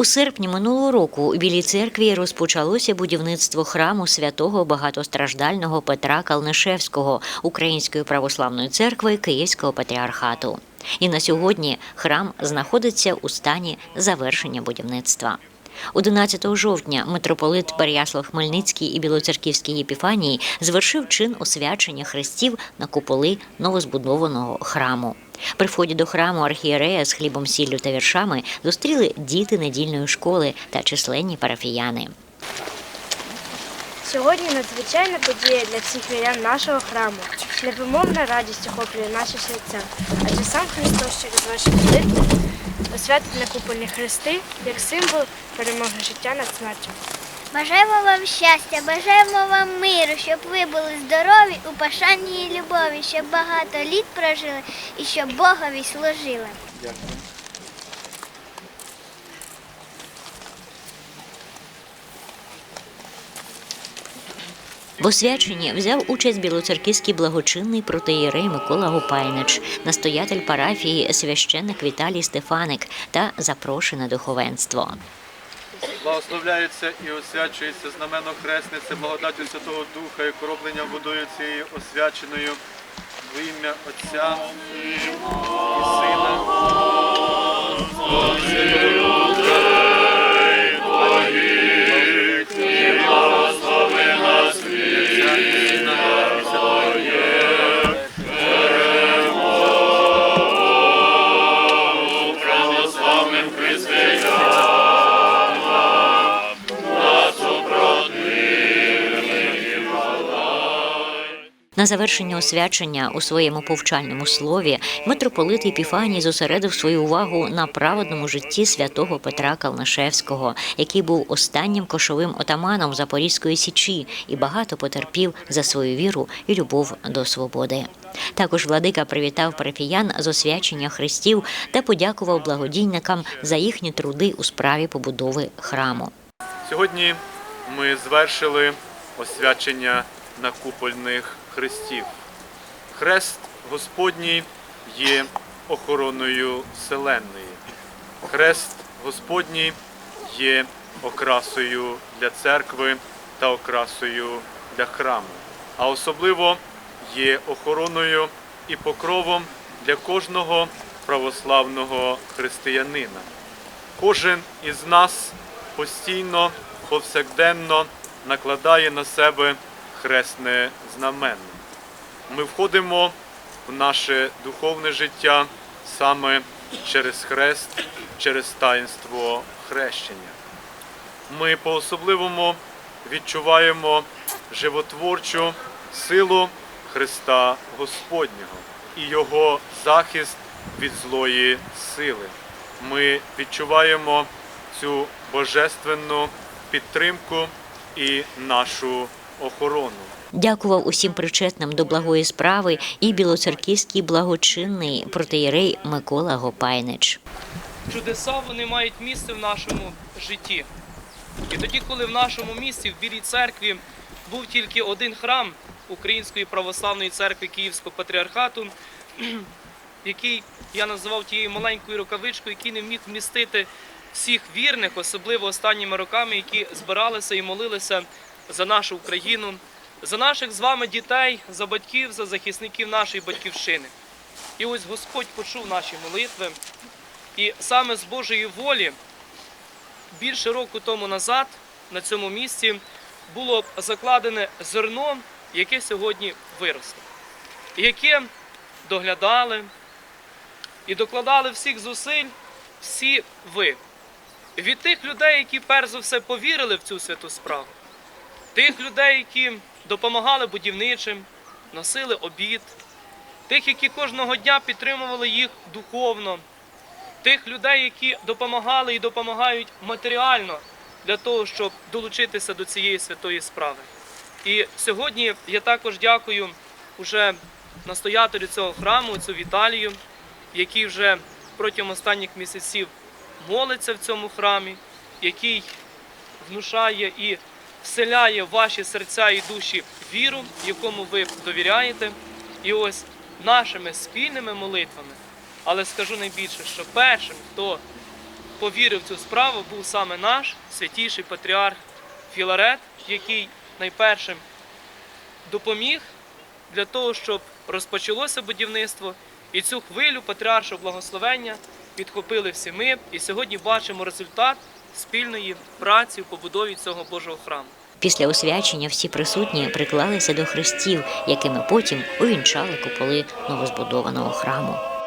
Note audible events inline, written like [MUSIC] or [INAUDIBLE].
У серпні минулого року у Білій церкві розпочалося будівництво храму святого багатостраждального Петра Калнишевського Української православної церкви Київського патріархату. І на сьогодні храм знаходиться у стані завершення будівництва. 11 жовтня митрополит Переяслав Хмельницький і Білоцерківський єпіфанії звершив чин освячення хрестів на куполи новозбудованого храму. При вході до храму архієрея з хлібом, сіллю та віршами зустріли діти недільної школи та численні парафіяни. Сьогодні надзвичайна подія для всіх вірян нашого храму. Невимовна радість охоплює наші серця. Адже сам Христос через ваші молитви освятить накуплені хрести як символ перемоги життя над смертю. Бажаємо вам щастя, бажаємо вам миру, щоб ви були здорові у пошані і любові, щоб багато літ прожили і щоб Богові служили. В освяченні взяв участь білоцерківський благочинний протеєрей Микола Гупайнич, настоятель парафії священник Віталій Стефаник та запрошене духовенство. Благословляється і освячується знамено хреснице, благодаттю Святого Духа і кропленням водою цією освяченою в ім'я Отця і Сина. На завершення освячення у своєму повчальному слові митрополит Епіфаній зосередив свою увагу на праведному житті святого Петра Калнишевського, який був останнім кошовим отаманом Запорізької січі і багато потерпів за свою віру і любов до свободи. Також владика привітав парафіян з освячення хрестів та подякував благодійникам за їхні труди у справі побудови храму. Сьогодні ми звершили освячення накупольних хрестів. Хрест Господній є охороною вселенної. Хрест Господній є окрасою для церкви та окрасою для храму, а особливо є охороною і покровом для кожного православного християнина. Кожен із нас постійно, повсякденно накладає на себе хресне знаменно. Ми входимо в наше духовне життя саме через хрест, через таїнство хрещення. Ми по-особливому відчуваємо животворчу силу Христа Господнього і Його захист від злої сили. Ми відчуваємо цю божественну підтримку і нашу охорону. Дякував усім причетним до благої справи і білоцерківський благочинний протеєрей Микола Гопайнич. чудеса вони мають місце в нашому житті. І тоді, коли в нашому місті, в Білій церкві, був тільки один храм Української православної церкви Київського патріархату, [CLEARS THROAT] який я називав тією маленькою рукавичкою, який не міг вмістити всіх вірних, особливо останніми роками, які збиралися і молилися за нашу Україну, за наших з вами дітей, за батьків, за захисників нашої батьківщини. І ось Господь почув наші молитви. І саме з Божої волі більше року тому назад на цьому місці було закладене зерно, яке сьогодні виросло, яке доглядали і докладали всіх зусиль всі ви. Від тих людей, які перш за все повірили в цю святу справу, тих людей, які допомагали будівничим, носили обід, тих, які кожного дня підтримували їх духовно тих людей, які допомагали і допомагають матеріально для того, щоб долучитися до цієї святої справи. І сьогодні я також дякую уже настоятелю цього храму, цю Віталію, який вже протягом останніх місяців молиться в цьому храмі, який внушає і вселяє в ваші серця і душі віру, якому ви довіряєте. І ось нашими спільними молитвами але скажу найбільше, що першим, хто повірив в цю справу, був саме наш святіший патріарх Філарет, який найпершим допоміг для того, щоб розпочалося будівництво, і цю хвилю патріаршого благословення підхопили всі ми. І сьогодні бачимо результат спільної праці в побудові цього Божого храму. Після освячення всі присутні приклалися до хрестів, якими потім увінчали куполи новозбудованого храму.